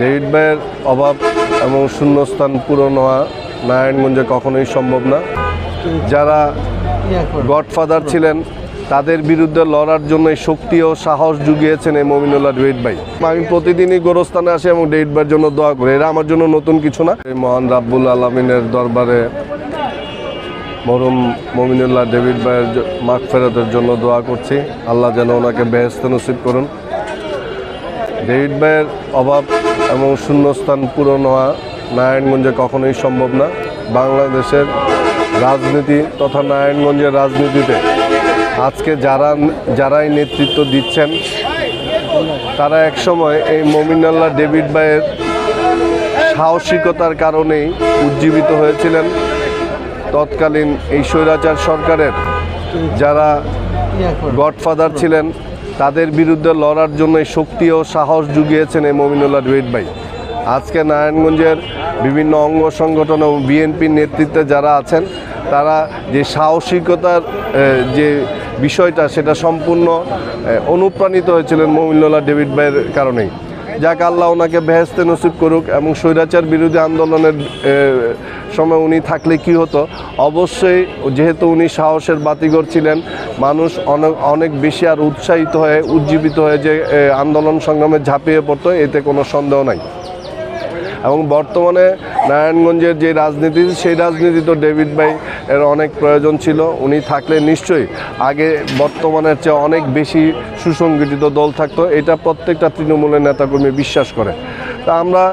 David ভাইয়ের অভাব এবং শূন্যস্থান পূরণ হওয়া নারায়ণগঞ্জে কখনোই সম্ভব না। যারা গডফাদার ছিলেন, তাদের বিরুদ্ধে লড়ার জন্য শক্তি ও সাহস জুগিয়েছেন এই মমিনুল্লাহ ডেভিড ভাই। আমি প্রতিদিনই গোরস্থানে আসি এবং ডেভিড ভাইয়ের জন্য দোয়া করি। এরা আমার জন্য নতুন কিছু না। এই মহান রাব্বুল আলমিনের দরবারে মরুম মমিনুল্লাহ ডেভিড ভাইয়ের মাখ ফেরতের জন্য দোয়া করছি। আল্লাহ যেন ওনাকে বেহেস্ত নসিব করুন। ডেভিড ভাইয়ের অভাব এবং শূন্যস্থান পূরণ হওয়া নারায়ণগঞ্জে কখনোই সম্ভব না। বাংলাদেশের রাজনীতি তথা নারায়ণগঞ্জের রাজনীতিতে আজকে যারা, যারাই নেতৃত্ব দিচ্ছেন, তারা একসময় এই মমিনাল্লাহ ডেভিড ভাইয়ের সাহসিকতার কারণেই উজ্জীবিত হয়েছিলেন। তৎকালীন এই স্বৈরাচার সরকারের যারা গডফাদার ছিলেন তাদের বিরুদ্ধে লড়ার জন্য শক্তি ও সাহস জুগিয়েছেন এই মমিনুল্লাহ ডেভিড ভাই। আজকে নারায়ণগঞ্জের বিভিন্ন অঙ্গ সংগঠন এবং বিএনপির নেতৃত্বে যারা আছেন, তারা যে সাহসিকতার যে বিষয়টা, সেটা সম্পূর্ণ অনুপ্রাণিত হয়েছিলেন মমিনুল্লাহ ডেভিড ভাইয়ের কারণেই। যাক, আল্লাহ ওনাকে বেহেস্তে নসিব করুক এবং স্বৈরাচার বিরোধী আন্দোলনের সময় উনি থাকলে কি হতো? অবশ্যই যেহেতু উনি সাহসের বাতিগর ছিলেন, মানুষ অনেক অনেক বেশি আর উৎসাহিত হয়ে, উজ্জীবিত হয়ে যে আন্দোলন সংগ্রামে ঝাঁপিয়ে পড়তো, এতে কোনো সন্দেহ নাই। এবং বর্তমানে নারায়ণগঞ্জের যে রাজনীতি, সেই রাজনীতি তো ডেভিড ভাই এর অনেক প্রয়োজন ছিল। উনি থাকলে নিশ্চয়ই আগে বর্তমানের চেয়ে অনেক বেশি সুসংগঠিত দল থাকতো। এটা প্রত্যেকটা তৃণমূলের নেতাকর্মী বিশ্বাস করে। তা আমরা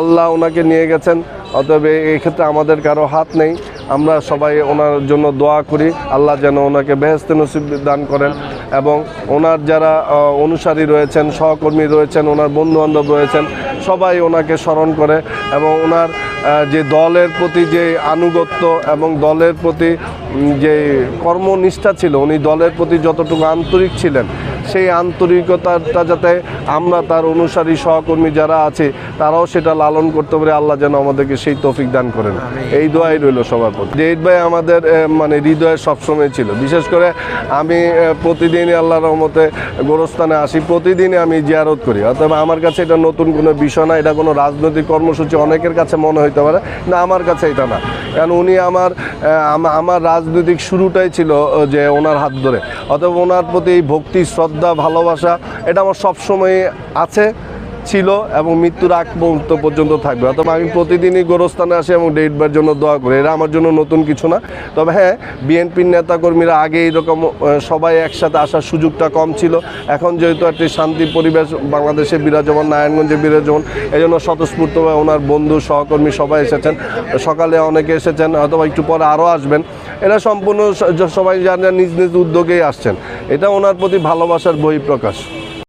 আল্লাহ ওনাকে নিয়ে গেছেন। অতএব এই ক্ষেত্রে আমাদের কারও হাত নেই। আমরা সবাই ওনার জন্য দোয়া করি। আল্লাহ যেন ওনাকে বেহেস্তে নসিব দান করেন এবং ওনার যারা অনুসারী রয়েছেন, সহকর্মী রয়েছেন, ওনার বন্ধুবান্ধব রয়েছেন সবাই ওনাকে স্মরণ করে এবং ওনার যে দলের প্রতি যে আনুগত্য এবং দলের প্রতি যে কর্মনিষ্ঠা ছিল, উনি দলের প্রতি যতটুকু আন্তরিক ছিলেন সেই আন্তরিকতাটা যাতে আমরা তার অনুসারী সহকর্মী যারা আছে তারাও সেটা লালন করতে পারে। আল্লাহ যেন আমাদেরকে সেই তৌফিক দান করেন। এই দোয়াই রইল সবার প্রতি। ডেট ভাই আমাদের মানে হৃদয়ে সবসময় ছিল। বিশেষ করে আমি প্রতিদিনই আল্লাহর রহমতে গোরস্থানে আসি। প্রতিদিনই আমি জিয়ারত করি। অতএব আমার কাছে এটা নতুন কোনো বিষয় না। এটা কোনো রাজনৈতিক কর্মসূচি অনেকের কাছে মনে হইতে পারে না আমার কাছে এটা না। কারণ উনি আমার আমার রাজনৈতিক শুরুটাই ছিল যে ওনার হাত ধরে। অতএব ওনার প্রতি এই ভক্তি শ্রদ্ধা ভালোবাসা এটা আমার সবসময় আছে। ছিল এবং মৃত্যুর আগ মুহূর্ত পর্যন্ত থাকবে। অথবা আমি প্রতিদিনই গোরস্থানে আসি এবং ডেটবার জন্য দোয়া করি। এরা আমার জন্য নতুন কিছু না। তবে হ্যাঁ বিএনপির নেতাকর্মীরা আগে এইরকম সবাই একসাথে আসার সুযোগটা কম ছিল। এখন যেহেতু একটি শান্তি পরিবেশ বাংলাদেশে বিরাজমান নারায়ণগঞ্জে বিরাজমান এই জন্য স্বতঃস্ফূর্তভাবে ওনার বন্ধু, সহকর্মী সবাই এসেছেন। সকালে অনেকে এসেছেন, অথবা একটু পরে আরও আসবেন। এরা সম্পূর্ণ সবাই জানেন নিজ নিজ উদ্যোগেই আসছেন। এটা ওনার প্রতি ভালোবাসার বহিঃপ্রকাশ।